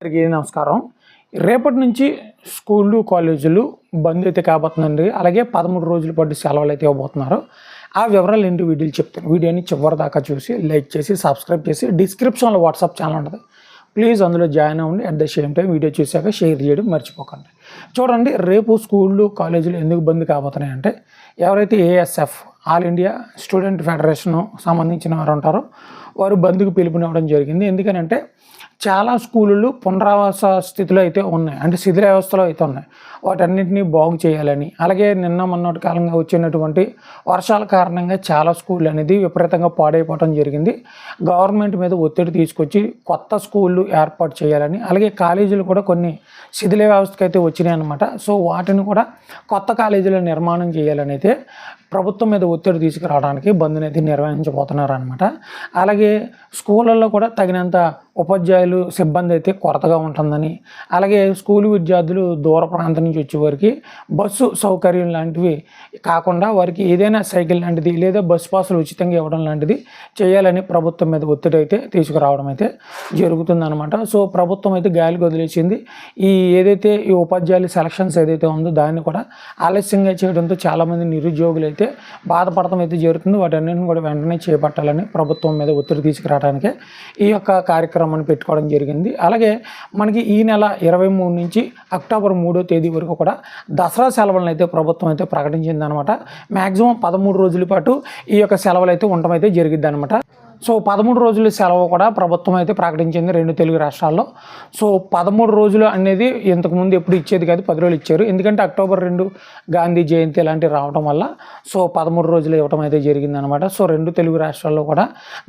అందరికీ నమస్కారం. రేపటి నుంచి స్కూళ్ళు కాలేజీలు బంద్ అయితే కాబోతుందండి. అలాగే పదమూడు రోజుల పాటు సెలవులు అయితే ఇవ్వబోతున్నారు. ఆ వివరాలు ఏంటి వీడియోలు చెప్తాను. వీడియోని చివరి దాకా చూసి లైక్ చేసి సబ్స్క్రైబ్ చేసి డిస్క్రిప్షన్లో వాట్సాప్ ఛానల్ ఉంటుంది ప్లీజ్ అందులో జాయిన్ అవ్వండి. At the same time video చూశాక షేర్ చేయడం మర్చిపోకండి. చూడండి రేపు స్కూళ్ళు కాలేజీలు ఎందుకు బంద్ కాబోతున్నాయి అంటే ఎవరైతే ASF all India student federation సంబంధించిన వారు ఉంటారో వారు బంద్కు పిలుపునివ్వడం జరిగింది. ఎందుకనంటే చాలా స్కూళ్ళు పునరావాస స్థితిలో అయితే ఉన్నాయి. అంటే శిథిల వ్యవస్థలో అయితే ఉన్నాయి. వాటన్నిటిని బాగు చేయాలని అలాగే నిన్న మొన్నటి కాలంగా వచ్చినటువంటి వర్షాల కారణంగా చాలా స్కూళ్ళు అనేది విపరీతంగా పాడైపోవడం జరిగింది. గవర్నమెంట్ మీద ఒత్తిడి తీసుకొచ్చి కొత్త స్కూళ్ళు ఏర్పాటు చేయాలని అలాగే కాలేజీలు కూడా కొన్ని శిథిల వ్యవస్థకు అయితే వచ్చినాయి అనమాట సో వాటిని కూడా కొత్త కాలేజీల నిర్మాణం చేయాలని అయితే ప్రభుత్వం మీద ఒత్తిడి తీసుకురావడానికి బంద్ని అయితే నిర్వహించబోతున్నారు అనమాట అలాగే స్కూళ్ళల్లో కూడా తగినంత ఉపాధ్యాయులు సిబ్బంది అయితే కొరతగా ఉంటుందని అలాగే స్కూల్ విద్యార్థులు దూర ప్రాంతం నుంచి వచ్చేవారికి బస్సు సౌకర్యం లాంటివి కాకుండా వారికి ఏదైనా సైకిల్ లాంటిది లేదా బస్సు పాసులు ఉచితంగా ఇవ్వడం లాంటిది చేయాలని ప్రభుత్వం మీద ఒత్తిడి అయితే తీసుకురావడం అయితే జరుగుతుందనమాట సో ప్రభుత్వం అయితే గాలికి వదిలేసింది. ఈ ఏదైతే ఈ ఉపాధ్యాయుల సెలక్షన్స్ ఏదైతే ఉందో దాన్ని కూడా ఆలస్యంగా చేయడంతో చాలామంది నిరుద్యోగులు అయితే బాధపడటం అయితే జరుగుతుంది. వాటన్నింటిని కూడా వెంటనే చేపట్టాలని ప్రభుత్వం మీద ఒత్తిడి తీసుకురావడానికే ఈ యొక్క కార్యక్రమం కార్యక్రమాన్ని పెట్టుకోవడం జరిగింది. అలాగే మనకి ఈ నెల ఇరవై మూడు నుంచి అక్టోబర్ మూడో తేదీ వరకు కూడా దసరా సెలవులను అయితే ప్రభుత్వం అయితే ప్రకటించింది అనమాట మ్యాక్సిమం పదమూడు రోజుల పాటు ఈ యొక్క సెలవులు అయితే ఉండటం అయితే జరిగిద్ది అనమాట సో పదమూడు రోజుల సెలవు కూడా ప్రభుత్వం అయితే ప్రకటించింది రెండు తెలుగు రాష్ట్రాల్లో. సో పదమూడు రోజులు అనేది ఇంతకుముందు ఎప్పుడు ఇచ్చేది కాదు పది రోజులు ఇచ్చారు. ఎందుకంటే అక్టోబర్ రెండు గాంధీ జయంతి ఇలాంటివి రావడం వల్ల సో పదమూడు రోజులు ఇవ్వడం అయితే జరిగిందనమాట సో రెండు తెలుగు రాష్ట్రాల్లో కూడా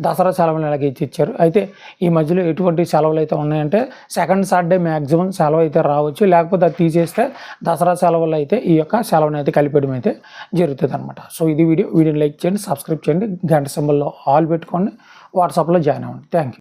దసరా సెలవులు ఇలాగే ఇచ్చి ఇచ్చారు అయితే ఈ మధ్యలో ఎటువంటి సెలవులు అయితే ఉన్నాయంటే సెకండ్ సాటర్డే మ్యాక్సిమం సెలవు అయితే రావచ్చు. లేకపోతే అది తీసేస్తే దసరా సెలవులు అయితే ఈ యొక్క సెలవుని అయితే కలిపేయడం అయితే జరుగుతుంది అనమాట సో ఇది వీడియో వీడియోని లైక్ చేయండి సబ్స్క్రైబ్ చేయండి. గంట సింబల్లో ఆల్ పెట్టుకోండి. వాట్సాప్లో జాయిన్ అవ్వండి. Thank you.